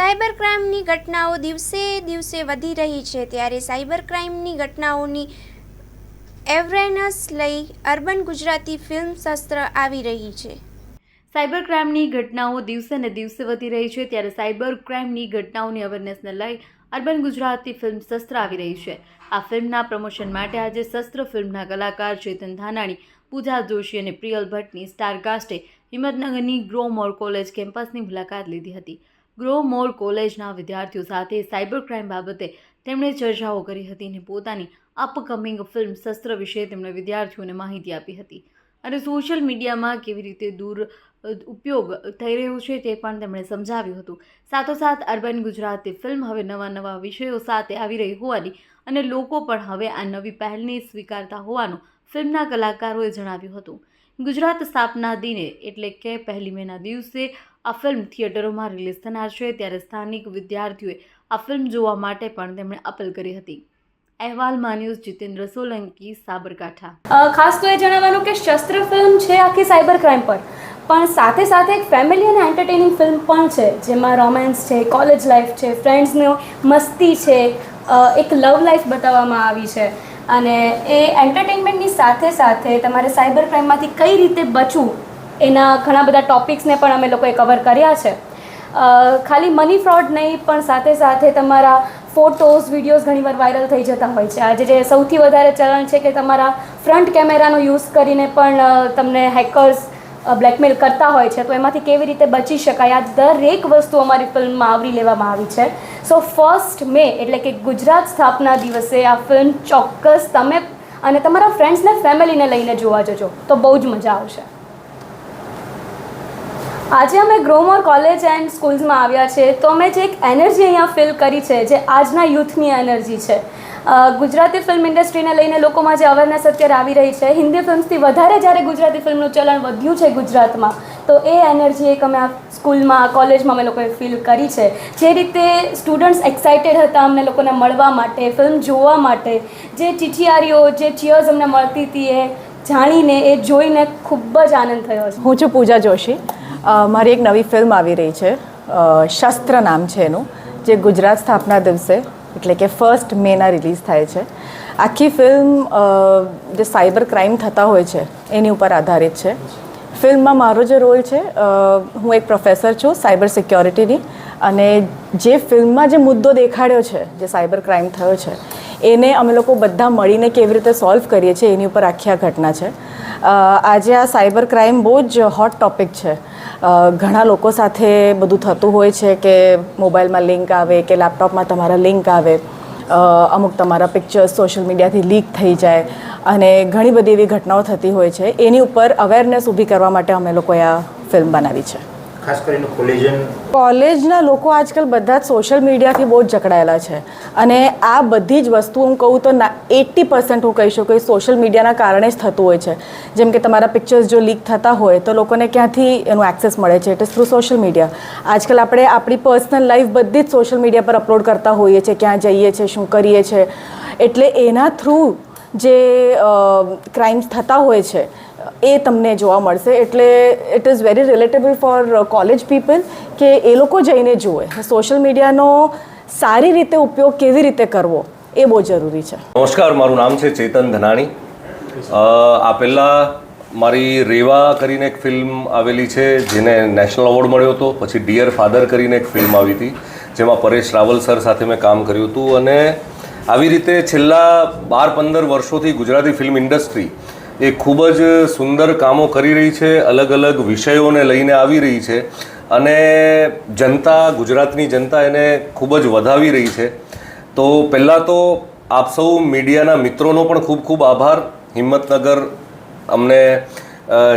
Cyber ક્રાઇમની ઘટનાઓ દિવસે દિવસે વધી રહી છે ત્યારે સાયબર ક્રાઇમની ઘટનાઓની એવરેનસ લઈ અર્બન ગુજરાતી ફિલ્મ શસ્ત્ર આવી રહી છે. સાયબર ક્રાઇમની ઘટનાઓ દિવસે ને દિવસે વધી રહી છે ત્યારે સાયબર ક્રાઇમની ઘટનાઓની અવેરનેસને લઈ અર્બન ગુજરાતી ફિલ્મ શસ્ત્ર આવી રહી છે. આ ફિલ્મના પ્રમોશન માટે આજે શસ્ત્ર ફિલ્મના કલાકાર ચેતન ધાનાણી, પૂજા જોશી અને પ્રિયલ ભટ્ટની સ્ટારકાસ્ટે હિંમતનગરની ગ્રો મોર કોલેજ કેમ્પસની મુલાકાત લીધી હતી. ગ્રો મોર કોલેજના વિદ્યાર્થીઓ સાથે સાયબર ક્રાઇમ બાબતે તેમણે ચર્ચાઓ કરી હતી અને પોતાની અપકમિંગ ફિલ્મ શસ્ત્ર વિશે તેમણે વિદ્યાર્થીઓને માહિતી આપી હતી. અને સોશિયલ મીડિયામાં કેવી રીતે દૂર ઉપયોગ થઈ રહ્યો છે તે પણ તેમણે સમજાવ્યું હતું. સાથોસાથ અર્બન ગુજરાતી ફિલ્મ હવે નવા નવા વિષયો સાથે આવી રહી હોવાની અને લોકો પણ હવે આ નવી પહેલને સ્વીકારતા હોવાનું ફિલ્મના કલાકારોએ જણાવ્યું હતું. ગુજરાત સ્થાપના દિને એટલે કે પહેલી મેના દિવસે આ ફિલ્મ થિયેટરોમાં રિલીઝ થનાર છે ત્યારે સ્થાનિક વિદ્યાર્થીઓએ આ ફિલ્મ જોવા માટે પણ તેમણે અપીલ કરી હતી. અહેવાલમાં ન્યૂઝ જીતેન્દ્ર સોલંકી, સાબરકાંઠા. ખાસ તો એ જણાવવાનું કે શસ્ત્ર ફિલ્મ છે આખી સાયબર ક્રાઇમ પર. પણ સાથે સાથે એક ફેમિલી અને એન્ટરટેનિંગ ફિલ્મ પણ છે, જેમાં રોમેન્સ છે, કોલેજ લાઈફ છે, ફ્રેન્ડ્સનો મસ્તી છે એક લવ લાઈફ બતાવવામાં આવી છે. અને એ એન્ટરટેનમેન્ટની સાથે સાથે તમારે સાયબર ક્રાઇમમાંથી કઈ રીતે બચવું, એના ઘણા બધા ટોપિક્સને પણ અમે લોકોએ કવર કર્યા છે. ખાલી મની ફ્રોડ નહીં, પણ સાથે સાથે તમારા ફોટોઝ વિડીયોઝ ઘણીવાર વાયરલ થઈ જતા હોય છે. આજે જે સૌથી વધારે ચલણ છે કે તમારા ફ્રન્ટ કેમેરાનો યુઝ કરીને પણ તમને હેકર્સ બ્લેકમેલ કરતા હોય છે, તો એમાંથી કેવી રીતે બચી શકાય? આ દરેક વસ્તુ અમારી ફિલ્મમાં આવરી લેવામાં આવી છે. સો ફર્સ્ટ મે એટલે કે ગુજરાત સ્થાપના દિવસે આ ફિલ્મ ચોક્કસ તમે અને તમારા ફ્રેન્ડ્સને ફેમિલીને લઈને જોવા જજો. તો બહુ જ મજા આવશે. આજે અમે ગ્રોમોર કોલેજ એન્ડ સ્કૂલ્સમાં આવ્યા છે. તો અમે જે એક એનર્જી અહીંયા ફિલ કરી છે, જે આજના યુથની એનર્જી છે. ગુજરાતી ફિલ્મ ઇન્ડસ્ટ્રીને લઈને લોકોમાં જે અવેરનેસ અત્યારે આવી રહી છે. હિન્દી ફિલ્મ્સથી વધારે જ્યારે ગુજરાતી ફિલ્મનું ચલણ વધ્યું છે ગુજરાતમાં તો એ એનર્જી એક અમે આ સ્કૂલમાં, કોલેજમાં અમે લોકોએ ફીલ કરી છે. જે રીતે સ્ટુડન્ટ્સ એક્સાઇટેડ હતા અમને લોકોને મળવા માટે ફિલ્મ જોવા માટે, જે ચીઠિયારીઓ, જે ચિયર્સ અમને મળતી હતી એ જાણીને, એ જોઈને ખૂબ જ આનંદ થયો છે. હું છું પૂજા જોશી. મારી એક નવી ફિલ્મ આવી રહી છે. શસ્ત્ર નામ છે એનું, જે ગુજરાત સ્થાપના દિવસે, એટલે કે ફર્સ્ટ મેના રિલીઝ થાય છે. આખી ફિલ્મ જે સાયબર ક્રાઇમ થતા હોય છે, એની ઉપર આધારિત છે. ફિલ્મમાં મારો જે રોલ છે હું એક પ્રોફેસર છું સાયબર સિક્યોરિટીની અને જે ફિલ્મમાં જે મુદ્દો દેખાડ્યો છે, જે સાયબર ક્રાઇમ થયો છે, એને અમે લોકો બધા મળીને કેવી રીતે સોલ્વ કરીએ છીએ એની ઉપર આખી આ ઘટના છે. આજે આ સાયબર ક્રાઇમ બહુ જ હોટ ટોપિક છે. ઘણા લોકો સાથે બધું થતું હોય છે કે મોબાઈલમાં લિંક આવે, કે લેપટોપમાં તમારા લિંક આવે. અમુક તમારા પિક્ચર્સ સોશિયલ મીડિયાથી લીક થઈ જાય અને ઘણી બધી એવી ઘટનાઓ થતી હોય છે. એની ઉપર અવેરનેસ ઊભી કરવા માટે અમે લોકોએ આ ફિલ્મ બનાવી છે. કોલેજન લોકો આજકાલ બધા જ સોશિયલ મીડિયાથી બહુ જ જકડાયેલા છે. અને આ બધી જ વસ્તુ હું કહું તો એટી પર્સન્ટ હું કહી શકું એ સોશિયલ મીડિયાના કારણે જ થતું હોય છે. જેમ કે તમારા પિક્ચર્સ જો લીક થતા હોય તો લોકોને ક્યાંથી એનું એક્સેસ મળે છે? It is through social media આજકાલ આપણે આપણી પર્સનલ લાઈફ બધી જ સોશિયલ મીડિયા પર અપલોડ કરતા હોઈએ છીએ, ક્યાં જઈએ છીએ, શું કરીએ છીએ. એટલે એના થ્રુ જે ક્રાઇમ્સ થતા હોય છે એ તમને જોવા મળશે. એટલે it is very relatable for college people કે એ લોકો જઈને જુએ. સોશિયલ મીડિયાનો સારી રીતે ઉપયોગ કેવી રીતે કરવો એ બહુ જરૂરી છે. નમસ્કાર, મારું નામ છે ચેતન ધનાણી. આ પહેલાં મારી રેવા કરીને એક ફિલ્મ આવેલી છે, જેને નેશનલ એવોર્ડ મળ્યો હતો. પછી ડિયર ફાધર કરીને એક ફિલ્મ આવી હતી, જેમાં પરેશ રાવલ સર સાથે મેં કામ કર્યું હતું. અને આવી રીતે છેલ્લા બાર પંદર વર્ષોથી ગુજરાતી ફિલ્મ ઇન્ડસ્ટ્રી એ ખૂબ જ સુંદર કામો કરી રહી છે, અલગ અલગ વિષયોને લઈને આવી રહી છે અને જનતા, ગુજરાતની જનતા એને ખૂબ જ વધાવી રહી છે. તો પહેલાં તો આપ સૌ મીડિયાના મિત્રોનો પણ ખૂબ ખૂબ આભાર. હિંમતનગર અમને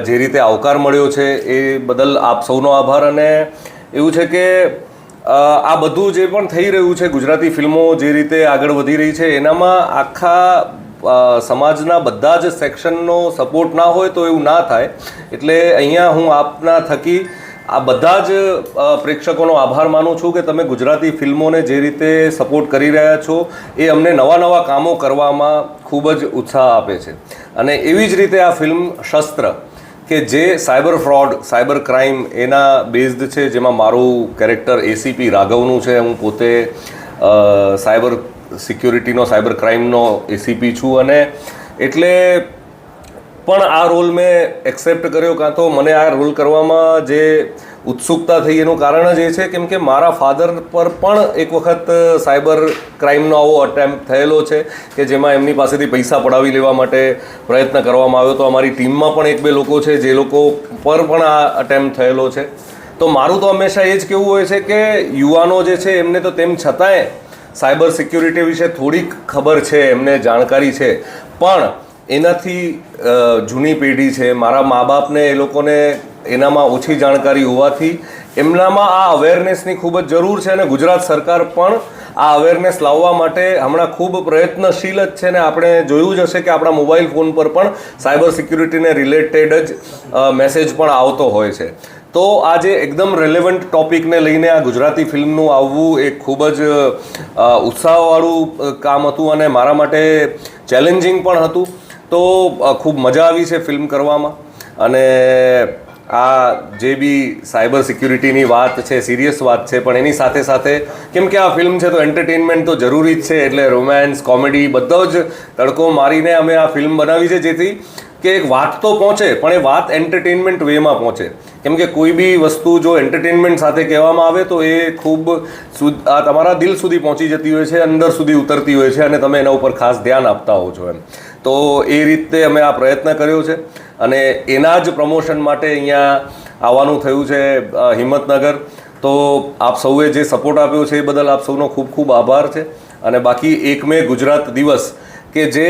જે રીતે આવકાર મળ્યો છે એ બદલ આપ સૌનો આભાર અને એવું છે કે આ બધું જે પણ થઈ રહ્યું છે ગુજરાતી ફિલ્મો જે રીતે આગળ વધી રહી છે, એનામાં આખા સમાજના બધા જ સેક્શનનો સપોર્ટ ના હોય તો એવું ના થાય. એટલે અહીંયા હું આપના થકી આ બધા જ પ્રેક્ષકોનો આભાર માનું છું કે તમે ગુજરાતી ફિલ્મોને જે રીતે સપોર્ટ કરી રહ્યા છો, એ અમને નવા નવા કામો કરવામાં ખૂબ જ ઉત્સાહ આપે છે. અને એવી જ રીતે આ ફિલ્મ શસ્ત્ર, કે જે સાયબર ફ્રોડ, સાયબર ક્રાઇમ એના બેઝડ છે, જેમાં મારું કેરેક્ટર એસીપી રાઘવનું છે, હું પોતે સાયબર સિક્યુરિટીનો, સાયબર ક્રાઇમનો એસીપી છું અને એટલે પણ આ રોલ મેં એક્સેપ્ટ કર્યો કાં તો મને આ રોલ કરવામાં જે ઉત્સુકતા થઈ એનું કારણ જ એ છે કેમ કે મારા ફાધર પર પણ એક વખત સાયબર ક્રાઇમનો આવો અટેમ્પ થયેલો છે કે જેમાં એમની પાસેથી પૈસા પડાવી લેવા માટે પ્રયત્ન કરવામાં આવ્યો. તો અમારી ટીમમાં પણ એક બે લોકો છે જે લોકો પર પણ આ અટેમ્પ થયેલો છે. તો મારું તો હંમેશા એ જ કહેવું હોય છે કે યુવાનો જે છે એમને તો તેમ છતાંય સાયબર સિક્યુરિટી વિશે થોડીક ખબર છે, એમને જાણકારી છે. પણ એનાથી જૂની પેઢી છે. મારા મા બાપને એ લોકોને એનામાં ઓછી જાણકારી હોવાથી એમનામાં આ અવેરનેસની ખૂબ જ જરૂર છે અને ગુજરાત સરકાર પણ આ અવેરનેસ લાવવા માટે હમણાં ખૂબ પ્રયત્નશીલ જ છે ને આપણે જોયું જ હશે કે આપણા મોબાઈલ ફોન પર પણ સાયબર સિક્યુરિટીને રિલેટેડ જ મેસેજ પણ આવતો હોય છે. તો આજે એકદમ રેલેવન્ટ ટોપિકને લઈને આ ગુજરાતી ફિલ્મનું આવવું એ ખૂબ જ ઉત્સાહવાળું કામ હતું અને મારા માટે ચેલેન્જિંગ પણ હતું. તો ખૂબ મજા આવી છે ફિલ્મ કરવામાં. અને આ જે બી સાયબર સિક્યુરિટીની વાત છે સિરિયસ વાત છે, પણ એની સાથે સાથે કેમ કે આ ફિલ્મ છે તો એન્ટરટેનમેન્ટ તો જરૂરી જ છે, એટલે રોમેન્સ કોમેડી બધો જ તડકો મારીને અમે આ ફિલ્મ બનાવી છે જેથી કે એક વાત તો પહોંચે, પણ એ વાત એન્ટરટેનમેન્ટ વેમાં પહોંચે. કેમ કે કોઈ બી વસ્તુ જો એન્ટરટેનમેન્ટ સાથે કહેવામાં આવે તો એ ખૂબ આ તમારા દિલ સુધી પહોંચી જતી હોય છે, અંદર સુધી ઉતરતી હોય છે અને તમે એના ઉપર ખાસ ધ્યાન આપતા હો છો એમ. તો એ રીતે અમે આ પ્રયત્ન કર્યો છે અને એના જ પ્રમોશન માટે અહીંયા આવવાનું થયું છે હિંમતનગર. તો આપ સૌએ જે સપોર્ટ આપ્યો છે એ બદલ આપ સૌનો ખૂબ ખૂબ આભાર છે. અને બાકી એક મે ગુજરાત દિવસ, કે જે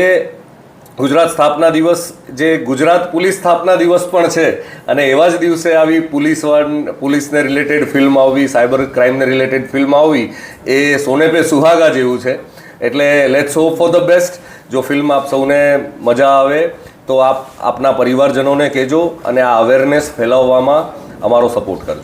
ગુજરાત સ્થાપના દિવસ જે ગુજરાત પોલીસ સ્થાપના દિવસ પણ છે અને એવા જ દિવસે આવી પોલીસ પોલીસને રિલેટેડ ફિલ્મ આવવી સાયબર ક્રાઇમને રિલેટેડ ફિલ્મ આવવી એ સોને પે સુહાગા જેવું છે. એટલે let's hope for the best જો ફિલ્મ આપ સૌને મજા આવે, તો આપ આપના પરિવારજનોને કહેજો અને આ અવેરનેસ ફેલાવવામાં અમારો સપોર્ટ કરજો.